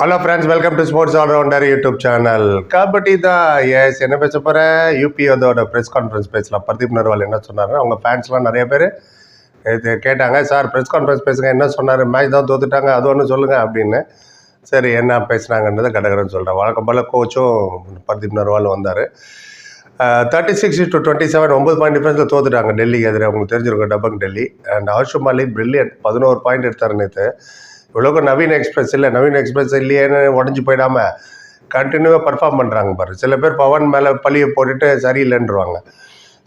Hello friends welcome to sports allrounder YouTube channel kabaddi தான். Yes என்ன பேச போகிறேன் யூபி அதோட ப்ரெஸ் கான்ஃபரன்ஸ் பேசலாம். பிரதீப் நர்வால் என்ன சொன்னார் அவங்க ஃபேன்ஸ்லாம் நிறைய பேர் இது கேட்டாங்க சார் ப்ரெஸ் கான்ஃபரன்ஸ் பேசுங்க. என்ன சொன்னார்? மேட்ச் தான் தோத்துட்டாங்க. அது ஒன்று சொல்லுங்கள் அப்படின்னு. சரி என்ன பேசுனாங்கன்றதை கடகரன்னு சொல்கிறேன் வழக்கம் போல் கோச்சும் பிரதீப் நர்வால் வந்தார். Thirty six to twenty seven ஒம்பது பாயிண்ட் டிஃபரன்ஸில் தோத்துட்டாங்க. டெல்லிக்கு எதிராக அவங்களுக்கு தெரிஞ்சிருக்கும் டபங் டெல்லி. அண்ட் ஆஷு மாலிக் பிரில்லியன்ட் பதினோரு பாயிண்ட் எடுத்தார் நேற்று இவ்வளோக்கு நவீன எக்ஸ்பிரஸ் இல்லை நவீன எக்ஸ்பிரஸ் இல்லையேன்னு உடஞ்சி போயிடாம கண்டினியூவாக பர்ஃபார்ம் பண்ணுறாங்க பாரு. சில பேர் பவன் மேலே பழியை போட்டுட்டு சரியில்லைன்றவாங்க.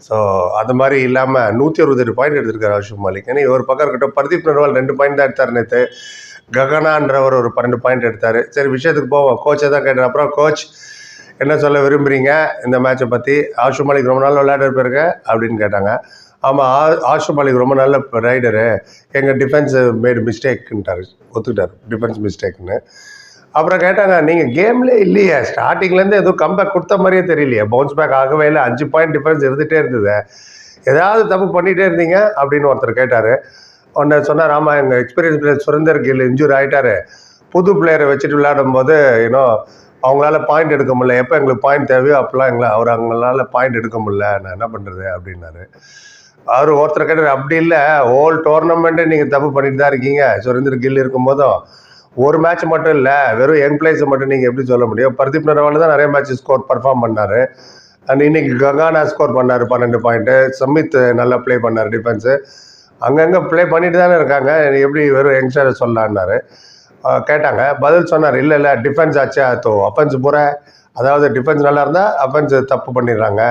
ஸோ அது மாதிரி இல்லாமல் நூற்றி அறுபத்தெட்டு பாயிண்ட் எடுத்திருக்காரு ஆஷு மாலிக். ஏன்னா ஒரு பக்கம் இருக்கட்டும் பிரதீப் நர்வால் ரெண்டு பாயிண்ட் தான் எடுத்தார் நேற்று ககனான்றவர் ஒரு பன்னெண்டு பாயிண்ட் எடுத்தார். சரி விஷயத்துக்கு போவோம். கோச்சை தான் கேட்டார் அப்புறம் கோச் என்ன சொல்ல விரும்புகிறீங்க இந்த மேட்சை பற்றி ஆஷு மாலிக் ரொம்ப நாள் விளையாட போயிருக்க அப்படின்னு கேட்டாங்க. ஆமாம் ஆ ஆஷு மாலிக் ரொம்ப நல்ல ரைடரு எங்கள் டிஃபென்ஸ் மேடு மிஸ்டேக்குன்ட்டார் ஒத்துக்கிட்டார் டிஃபென்ஸ் மிஸ்டேக்குன்னு அப்புறம் கேட்டாங்க நீங்கள் கேம்லேயே இல்லையே ஸ்டார்டிங்லேருந்து எதுவும் கம்பேக் கொடுத்த மாதிரியே தெரியலையே பவுன்ஸ் பேக் ஆகவே இல்லை அஞ்சு பாயிண்ட் டிஃபரன்ஸ் இருந்துகிட்டே இருந்தது. ஏதாவது தப்பு பண்ணிகிட்டே இருந்தீங்க? அப்படின்னு ஒருத்தர் கேட்டார். ஒன்று சொன்னார் ஆமாம் எங்கள் experience player Surender Gill injure ஆகிட்டார் புது பிளேயரை வச்சுட்டு விளையாடும் போது ஏன்னோ அவங்களால பாயிண்ட் எடுக்க முடியல. எப்போ எங்களுக்கு பாயிண்ட் தேவையோ அப்போல்லாம் எங்களை அவர் அவங்களால பாயிண்ட் எடுக்க முடியல. நான் என்ன பண்ணுறது அப்படின்னாரு. அவர் ஒருத்தர் கேட்டார் அப்படி இல்லை ஹோல் டோர்னமெண்ட்டே நீங்கள் தப்பு பண்ணிட்டு தான் இருக்கீங்க. சுரேந்தர் கில் இருக்கும்போதும் ஒரு மேட்ச் மட்டும் இல்லை வெறும் யங் பிளேயர்ஸை மட்டும் நீங்கள் எப்படி சொல்ல முடியும்? பர்தீப் நரவால் தான் நிறைய மேட்ச் ஸ்கோர் பர்ஃபார்ம் பண்ணார். அண்ட் இன்னைக்கு கங்கானா ஸ்கோர் பண்ணார் பன்னெண்டு பாயிண்ட்டு சமித் நல்லா ப்ளே பண்ணார் டிஃபென்ஸு அங்கங்கே ப்ளே பண்ணிட்டு தானே இருக்காங்க. எப்படி வெறும் யங்ஸ்டரை சொல்லலான்னாரு. கேட்டாங்க. பதில் சொன்னார் இல்லை இல்லை டிஃபென்ஸ் ஆச்சு தோ அப்பன்ஸ் பூரா அதாவது டிஃபென்ஸ் நல்லா இருந்தால் அஃபென்ஸ் தப்பு பண்ணிடுறாங்க.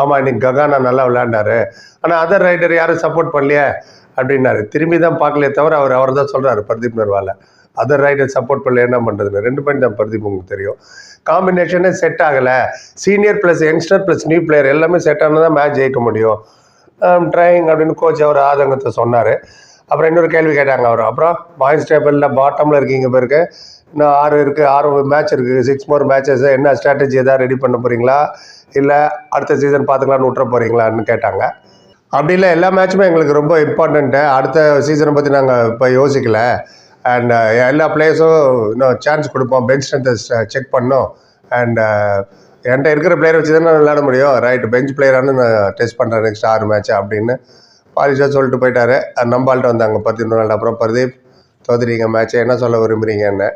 ஆமாம் இன்னைக்கு ககானா நல்லா விளையாண்டாரு. ஆனால் அதர் ரைடர் யாரும் சப்போர்ட் பண்ணலையே அப்படின்னாரு. திரும்பி தான் பார்க்கலையே தவிர அவர் அவர் தான் சொல்கிறாரு Pradeep Narwal. Other raider support பண்ணல என்ன பண்ணுறதுன்னு ரெண்டு பாயிண்ட் தான் பிரதீப் உங்களுக்கு தெரியும். காம்பினேஷனே செட் ஆகலை. Senior plus youngster plus new player எல்லாமே செட் ஆனால் தான் மேட்ச் ஜெயிக்க முடியும். ட்ரைங் அப்படின்னு கோச் அவர் ஆதங்கத்தை சொன்னார். அப்புறம் இன்னொரு கேள்வி கேட்டாங்க அவர். அப்புறம் பாயிண்ட்ஸ் டேபிளில் பாட்டமில் இருக்கீங்க பேருக்கு இன்னும் ஆறு இருக்குது ஆறு மேட்ச் இருக்குது சிக்ஸ் மோர் மேட்சஸ் என்ன ஸ்ட்ராட்டஜி எதாவது ரெடி பண்ண போகிறீங்களா இல்லை அடுத்த சீசன் பார்த்துக்கலான்னு விட்டுற போகிறீங்களான்னு கேட்டாங்க. அப்படி இல்லை எல்லா மேட்சுமே எங்களுக்கு ரொம்ப இம்பார்ட்டண்ட்டு அடுத்த சீசனை பற்றி நாங்கள் இப்போ யோசிக்கல. அண்ட் எல்லா பிளேயர்ஸும் இன்னும் சான்ஸ் கொடுப்போம். பெஞ்ச் ஸ்ட்ரென்த்தை செக் பண்ணோம். அண்ட் என்கிட்ட இருக்கிற பிளேயர் வச்சு தானே விளையாட முடியும். ரைட் பெஞ்ச் பிளேயரானு நான் டெஸ்ட் பண்ணுறேன் நெக்ஸ்ட் ஆறு மேட்ச் அப்படின்னு. பாலிஷாக சொல்லிட்டு போயிட்டாரு. நம்பால்ட்டு வந்தாங்க பத்து நாள் அப்புறம் பிரதீப் தோத்துறீங்க மேட்ச்சை என்ன சொல்ல விரும்புகிறீங்கன்னு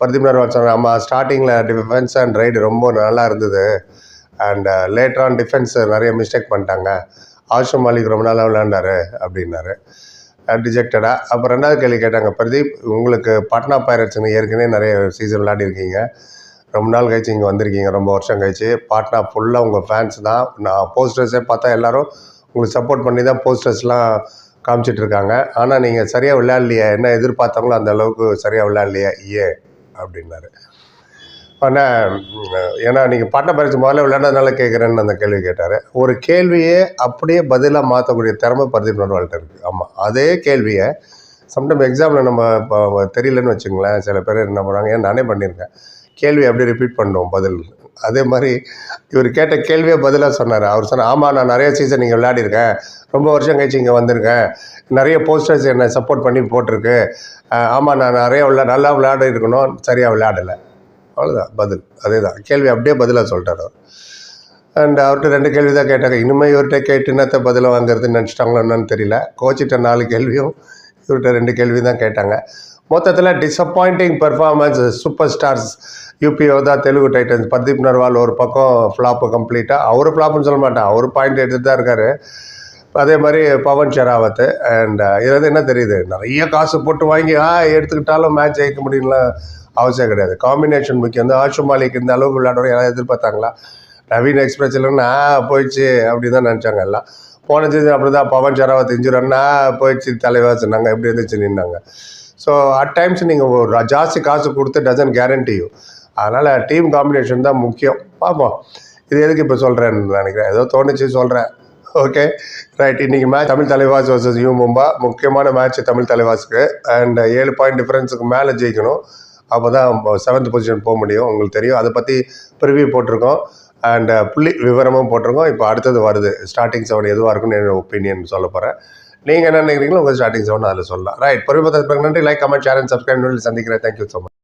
பிரதீப் நர்வால் சொன்னார் ஆமாம் ஸ்டார்டிங்கில் டிஃபென்ஸ் அண்ட் ரைடு ரொம்ப நல்லா இருந்தது. அண்ட் லேட்டர் ஆன் டிஃபென்ஸ் நிறைய மிஸ்டேக் பண்ணிட்டாங்க. ஆஷு மாலிக் ரொம்ப நாளாக விளையாண்டாரு அப்படின்னாரு. டிஜெக்டடாக அப்புறம் ரெண்டாவது கேள்வி கேட்டாங்க பிரதீப் உங்களுக்கு பாட்னா பைரட்ஸ்னு ஏற்கனவே நிறைய சீசன் விளையாடிருக்கீங்க ரொம்ப நாள் கழிச்சு இங்கே வந்திருக்கீங்க ரொம்ப வருஷம் கழிச்சு. பாட்னா ஃபுல்லாக உங்கள் ஃபேன்ஸ் தான். நான் போஸ்டர்ஸே பார்த்தா எல்லோரும் உங்களுக்கு சப்போர்ட் பண்ணி தான் போஸ்டர்ஸ்லாம் காமிச்சிட்ருக்காங்க ஆனால் நீங்கள் சரியாக விளையாடலையே என்ன எதிர்பார்த்தவங்களோ அந்த அளவுக்கு சரியாக விளையாடலையே ஏன் அப்படின்னாரு. ஆனால் ஏன்னா நீங்கள் பாட்டை பரிசு முதல்ல விளையாண்டதுனால கேட்குறேன்னு அந்த கேள்வி கேட்டார். ஒரு கேள்வியே அப்படியே பதிலாக மாற்றக்கூடிய திறமை பிரதீப் நர்வால்கிட்ட இருக்குது ஆமாம் அதே கேள்வியை சம்டைம் எக்ஸாமில் நம்ம இப்போ தெரியலன்னு வச்சுங்களேன் சில பேர் என்ன பண்ணுறாங்க ஏன் நானே பண்ணியிருக்கேன். கேள்வி அப்படியே ரிப்பீட் பண்ணுவோம் பதில் அதே மாதிரி இவர் கேட்ட கேள்வியே பதிலாக சொன்னார். அவர் சொன்னார் ஆமாம் நான் நிறைய சீசன் இங்கே விளையாடிருக்கேன். ரொம்ப வருஷம் கழிச்சு இங்கே வந்திருக்கேன். நிறைய போஸ்டர்ஸ் என்னை சப்போர்ட் பண்ணி போட்டிருக்கு. ஆமாம் நான் நிறைய விளையா நல்லா விளையாட இருக்கணும் சரியாக விளையாடலை. அவ்வளோதான் பதில். அதே தான் கேள்வி அப்படியே பதிலாக சொல்லிட்டார் அவர். அண்ட் அவர்கிட்ட ரெண்டு கேள்வி தான் கேட்டாங்க. இனிமேல் இவர்கிட்ட கேட்டு என்னத்தை பதிலாக வாங்குறதுன்னு நினச்சிட்டாங்களோ என்னன்னு தெரியல. கோச்சிட்ட நாலு கேள்வியும் இவர்கிட்ட ரெண்டு கேள்வி தான் கேட்டாங்க. மொத்தத்தில் disappointing performance super stars UP Yoddha Telugu Titans Pardeep Narwal ஒரு பக்கம் ஃப்ளாப்பு கம்ப்ளீட்டாக அவர் ஃப்ளாப்னு சொல்ல மாட்டேன். அவர் பாயிண்ட் எடுத்துகிட்டு தான் இருக்கார். அதே மாதிரி பவன் ஷெராவத் அண்ட் இது என்ன தெரியுது? நிறைய காசு போட்டு வாங்கி ஆ எடுத்துக்கிட்டாலும் மேட்ச் ஜெயிக்க முடியும்லாம் அவசியம் கிடையாது. காம்பினேஷன் முக்கியம். வந்து ஆஷு மாலிக் இந்த அளவுக்கு விளையாடுறோம் யாராவது எதிர்பார்த்தாங்களா? நவீன் எக்ஸ்பிரஸ் இல்லைன்னா போயிடுச்சு அப்படி தான் நினச்சாங்க எல்லாம். போன சீசன் அப்படி தான் பவன் ஷெராவத் இன்ஜுரன்னா போயிடுச்சு தலைவர் சொன்னாங்க எப்படி இருந்துச்சு நின்னாங்க. ஸோ அட் டைம்ஸ் நீங்கள் ஒரு ஜாஸ்தி காசு கொடுத்து டசன் கேரண்டி யூ அதனால் டீம் காம்பினேஷன் தான் முக்கியம். பார்ப்போம் இது எதுக்கு இப்போ சொல்கிறேன்னு நினைக்கிறேன். ஏதோ தோணுச்சு சொல்கிறேன் ஓகே ரைட் இன்றைக்கி match Tamil Thalaivas versus U Mumba. முக்கியமான மேட்ச் தமிழ் தலைவாஸுக்கு அண்ட் ஏழு பாயிண்ட் டிஃப்ரென்ஸுக்கு மேலே ஜெயிக்கணும். அப்போ தான் செவன்த் பொசிஷன் போக முடியும். உங்களுக்கு தெரியும். அதை பற்றி ப்ரிவியூ போட்டிருக்கோம். அண்ட் புள்ளி விவரமும் போட்டிருக்கோம். இப்போ அடுத்தது வருது. ஸ்டார்டிங் செவன் எதுவாக இருக்குன்னு என்னோட ஒப்பீனியன் சொல்ல போகிறேன் நீங்கள் என்ன நினைக்கிறீங்களோ உங்கள் ஸ்டார்டிங் செவன் அதில் சொல்லலாம். ரைட் பொறுமை நன்றி. Like comment share and subscribe சந்திக்கிறேன். Thank you so much